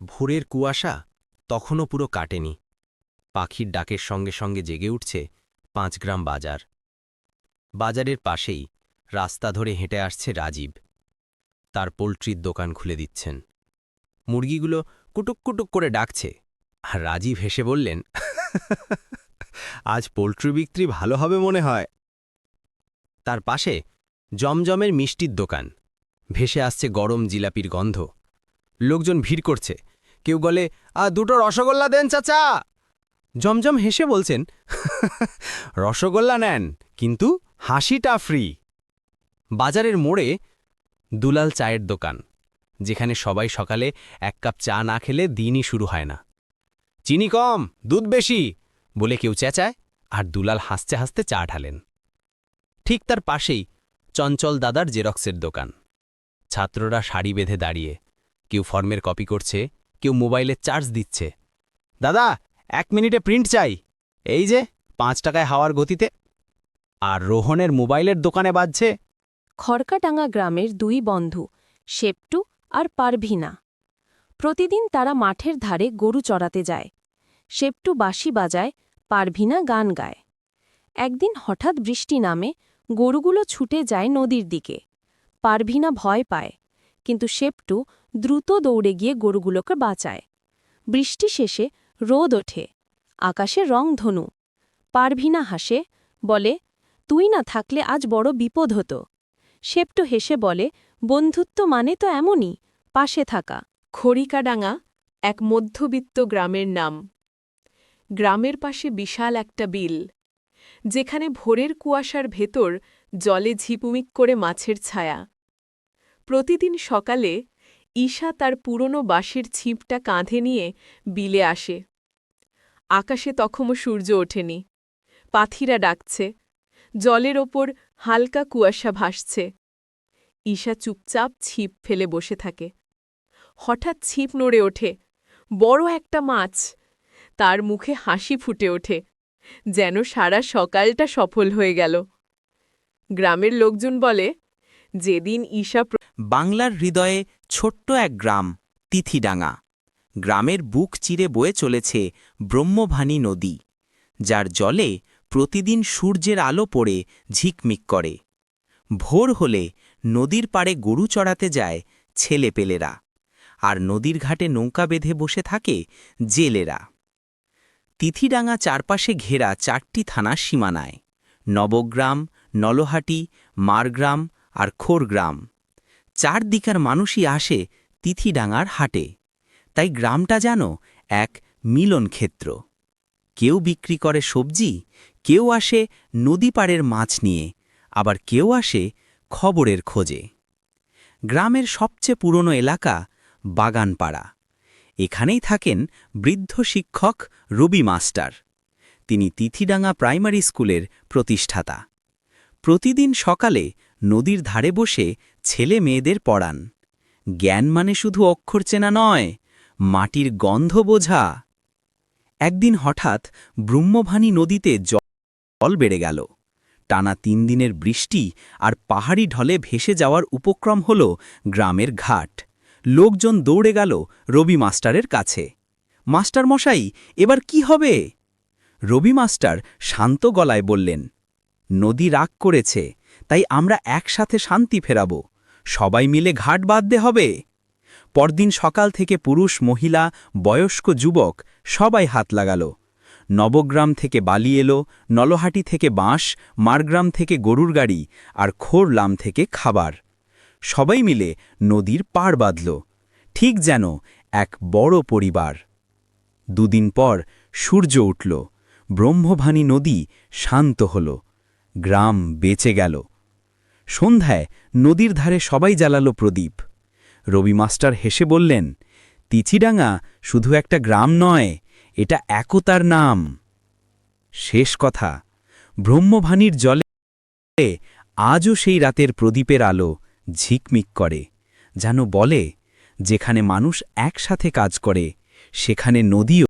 ভোরের কুয়াশা তখনও পুরো কাটেনি। পাখির ডাকের সঙ্গে সঙ্গে জেগে উঠছে পাঁচগ্রাম বাজার। বাজারের পাশেই রাস্তা ধরে হেঁটে আসছে রাজীব। তার পোলট্রির দোকান খুলে দিচ্ছেন। মুরগিগুলো কুটুক কুটুক করে ডাকছে। আর রাজীব হেসে বললেন, আজ পোলট্রি বিক্রি ভালো হবে মনে হয়। তার পাশে জমজমের মিষ্টির দোকান। ভেসে আসছে গরম জিলাপির গন্ধ। লোকজন ভিড় করছে। কেউ বলে, আ, দুটো রসগোল্লা দেন, চাচা! জমজম হেসে বলছেন, রসগোল্লা নেন, কিন্তু হাসিটা ফ্রি। বাজারের মোড়ে দুলাল চায়ের দোকান, যেখানে সবাই সকালে এক কাপ চা না খেলে দিনই শুরু হয় না। চিনি কম, দুধ বেশি! বলে কেউ চেঁচায়, আর দুলাল হাসতে হাসতে চা ঢালেন। ঠিক তার পাশেই চঞ্চল দাদার জেরক্সের দোকান। ছাত্ররা শাড়ি বেঁধে দাঁড়িয়ে কেউ ফর্মের কপি করছে, কেউ মোবাইলে চার্জ দিচ্ছে। দাদা, এক মিনিটে প্রিন্ট চাই। এই যে, পাঁচ টাকায় হাওয়ার গতিতে। আর রোহনের মোবাইলের দোকানে বাজছে। খড়কাটাঙ্গা গ্রামের দুই বন্ধু, শেপটু আর পারভিনা। প্রতিদিন তারা মাঠের ধারে গরু চড়াতে যায়। শেপটু বাঁশি বাজায়, পারভিনা গান গায়। একদিন হঠাৎ বৃষ্টি নামে গরুগুলো ছুটে যায় নদীর দিকে। পারভিনা ভয় পায়। কিন্তু শেপটু দ্রুত দৌড়ে গিয়ে গরুগুলোকে বাঁচায়। বৃষ্টি শেষে রোদ ওঠে। আকাশে রং ধনু। পারভিনা হাসে, বলে, তুই না থাকলে আজ বড় বিপদ হতো। শেপটু হেসে বলে, বন্ধুত্ব মানে তো এমনই, পাশে থাকা। খড়িকাডাঙ্গা, এক মধ্যবিত্ত গ্রামের নাম। গ্রামের পাশে বিশাল একটা বিল, যেখানে ভোরের কুয়াশার ভেতর জলে ঝিপুমিক করে মাছের ছায়া। প্রতিদিন সকালে ঈশা তার পুরনো বাঁশের ছিপটা কাঁধে নিয়ে বিলে আসে। আকাশে তখনও সূর্য ওঠেনি। পাথিরা ডাকছে। জলের ওপর হালকা কুয়াশা ভাসছে। ঈশা চুপচাপ ছিপ ফেলে বসে থাকে। হঠাৎ ছিপ নড়ে ওঠে। বড় একটা মাছ। তার মুখে হাসি ফুটে ওঠে। যেন সারা সকালটা সফল হয়ে গেল। গ্রামের লোকজন বলে যেদিন ঈশা বাংলার হৃদয়ে ছোট্ট এক গ্রাম, তিথিডাঙ্গা। গ্রামের বুক চিরে বয়ে চলেছে ব্রহ্মভানী নদী, যার জলে প্রতিদিন সূর্যের আলো পড়ে, ঝিকমিক করে। ভোর হলে নদীর পাড়ে গরু চড়াতে যায় ছেলেপেলেরা, আর নদীর ঘাটে নৌকা বেঁধে বসে থাকে জেলেরা। তিথিডাঙ্গা চারপাশে ঘেরা চারটি থানা সীমানায়, নবগ্রাম, নলহাটি, মারগ্রাম আর খোর খোরগ্রাম চারদিকার মানুষই আসে তিথিডাঙ্গার হাটে। তাই গ্রামটা যেন এক মিলন ক্ষেত্র কেউ বিক্রি করে সবজি, কেউ আসে নদী পাড়ের মাছ নিয়ে, আবার কেউ আসে খবরের খোঁজে। গ্রামের সবচেয়ে পুরনো এলাকা বাগানপাড়া। এখানেই থাকেন বৃদ্ধ শিক্ষক রবি মাস্টার। তিনি তিথিডাঙ্গা প্রাইমারি স্কুলের প্রতিষ্ঠাতা। প্রতিদিন সকালে নদীর ধারে বসে ছেলে মেয়েদের পড়ান। জ্ঞান মানে শুধু অক্ষর চেনা নয়, মাটির গন্ধ বোঝা। একদিন হঠাৎ ব্রহ্মভানী নদীতে জল বেড়ে গেল। টানা তিন দিনের বৃষ্টি আর পাহাড়ি ঢলে ভেসে যাওয়ার উপক্রম হল গ্রামের ঘাট। লোকজন দৌড়ে গেল রবি মাস্টারের কাছে। মাস্টার মশাই এবার কি হবে? রবি মাস্টার শান্ত গলায় বললেন, নদী রাগ করেছে। তাই আমরা একসাথে শান্তি ফেরাব। সবাই মিলে ঘাট বাঁধতে হবে। পরদিন সকাল থেকে পুরুষ, মহিলা, বয়স্ক, যুবক সবাই হাত লাগাল। নবগ্রাম থেকে বালি এলো, নলহাটি থেকে বাঁশ, মারগ্রাম থেকে গরুর গাড়ি আর খোরলাম থেকে খাবার। সবাই মিলে নদীর পাড় বাঁধল। ঠিক যেন এক বড় পরিবার। দুদিন পর সূর্য উঠল। ব্রহ্মভানী নদী শান্ত হল। গ্রাম বেঁচে গেল। সন্ধ্যায় নদীর ধারে সবাই জ্বালালো প্রদীপ। রবি মাস্টার হেসে বললেন তিচিডাঙ্গা শুধু একটা গ্রাম নয়, এটা একতার নাম। শেষ কথা, ব্রহ্মভানীর জলে আজও সেই রাতের প্রদীপের আলো ঝিকমিক করে, যেন বলে, যেখানে মানুষ একসাথে কাজ করে, সেখানে নদীও